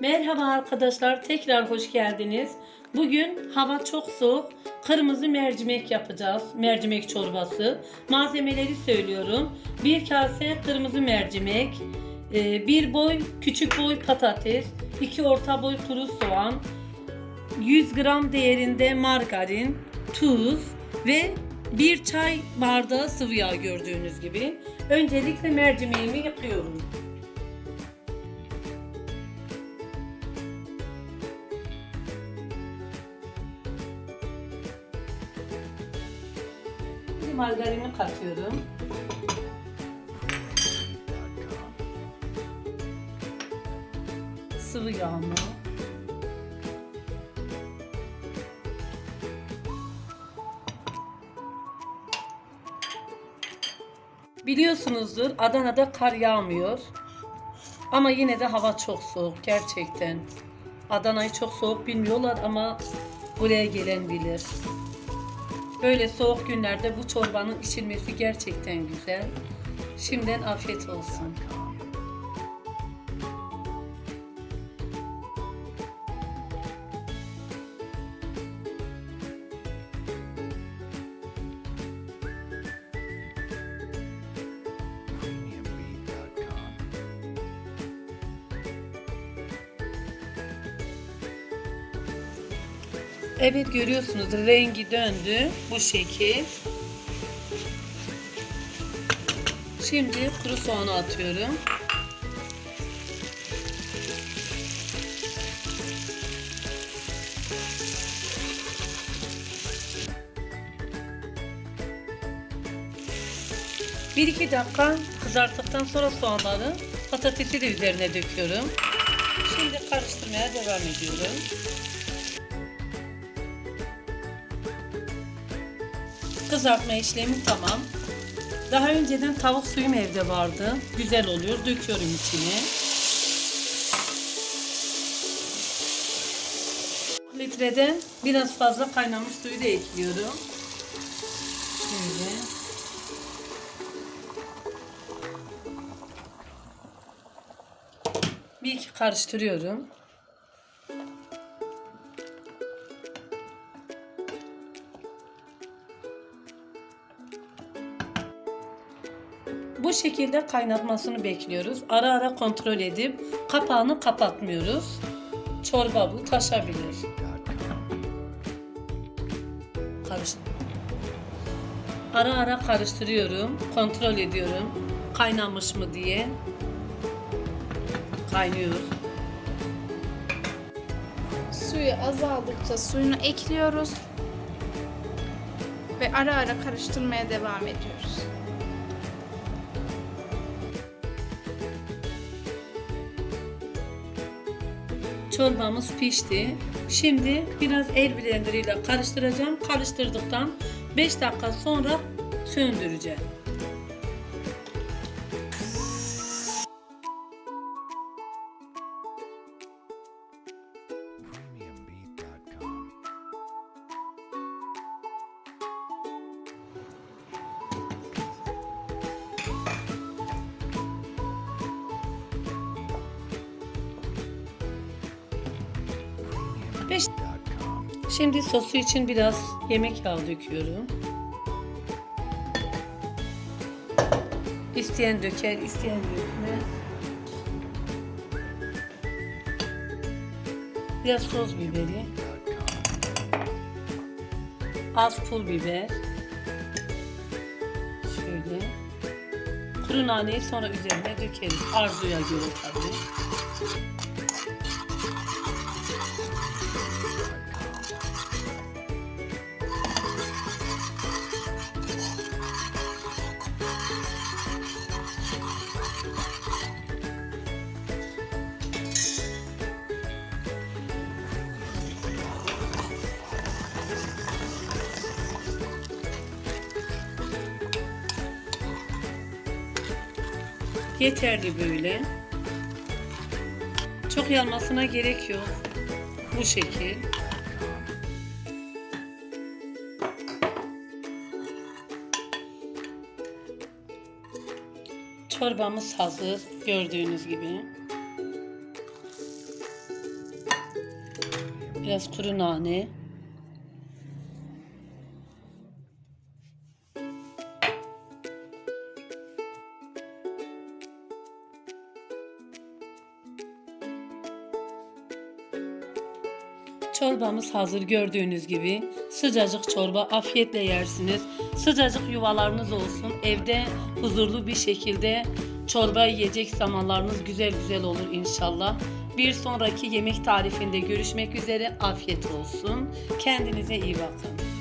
Merhaba arkadaşlar, tekrar hoş geldiniz. Bugün hava çok soğuk. Kırmızı mercimek yapacağız. Mercimek çorbası. Malzemeleri söylüyorum. Bir kase kırmızı mercimek, e, bir boy küçük boy patates, iki orta boy kuru soğan, 100 gram değerinde margarin, tuz ve bir çay bardağı sıvı yağ gördüğünüz gibi. Öncelikle mercimeğimi yıkıyorum. Margarini katıyorum. Sıvı yağımı. Biliyorsunuzdur Adana'da kar yağmıyor. Ama yine de hava çok soğuk gerçekten. Adana'yı çok soğuk bilmiyorlar ama buraya gelen bilir. Böyle soğuk günlerde bu çorbanın içilmesi gerçekten güzel. Şimdiden afiyet olsun. Evet görüyorsunuz rengi döndü bu şekil. Şimdi kuru soğanı atıyorum. Bir iki dakika kızarttıktan sonra soğanları patatesi de üzerine döküyorum. Şimdi karıştırmaya devam ediyorum. Kızartma işlemi tamam. Daha önceden tavuk suyum evde vardı. Güzel oluyor. Döküyorum içine. Litreden biraz fazla kaynamış suyu da ekliyorum. Şöyle. Bir iki karıştırıyorum. Bu şekilde kaynatmasını bekliyoruz. Ara ara kontrol edip kapağını kapatmıyoruz. Çorba bu taşabilir. Ara ara karıştırıyorum. Kontrol ediyorum. Kaynamış mı diye. Kaynıyor. Suyu azaldıkça suyunu ekliyoruz ve ara ara karıştırmaya devam ediyoruz. Çorbamız pişti. Şimdi biraz el blenderiyle karıştıracağım. Karıştırdıktan 5 dakika sonra söndüreceğim. Beş-. Şimdi sosu için biraz yemek yağı döküyorum. İsteyen döker, isteyen dökmez. Biraz toz biberi, az pul biber. Şöyle. Kuru naneyi sonra üzerine dökeriz. Arzuya göre tabii. Yeterli böyle. Çok yanmasına gerek yok. Bu şekil. Çorbamız hazır gördüğünüz gibi. Biraz kuru nane. Çorbamız hazır gördüğünüz gibi. Sıcacık çorba afiyetle yersiniz. Sıcacık yuvalarınız olsun. Evde huzurlu bir şekilde çorba yiyecek zamanlarınız güzel güzel olur inşallah. Bir sonraki yemek tarifinde görüşmek üzere. Afiyet olsun. Kendinize iyi bakın.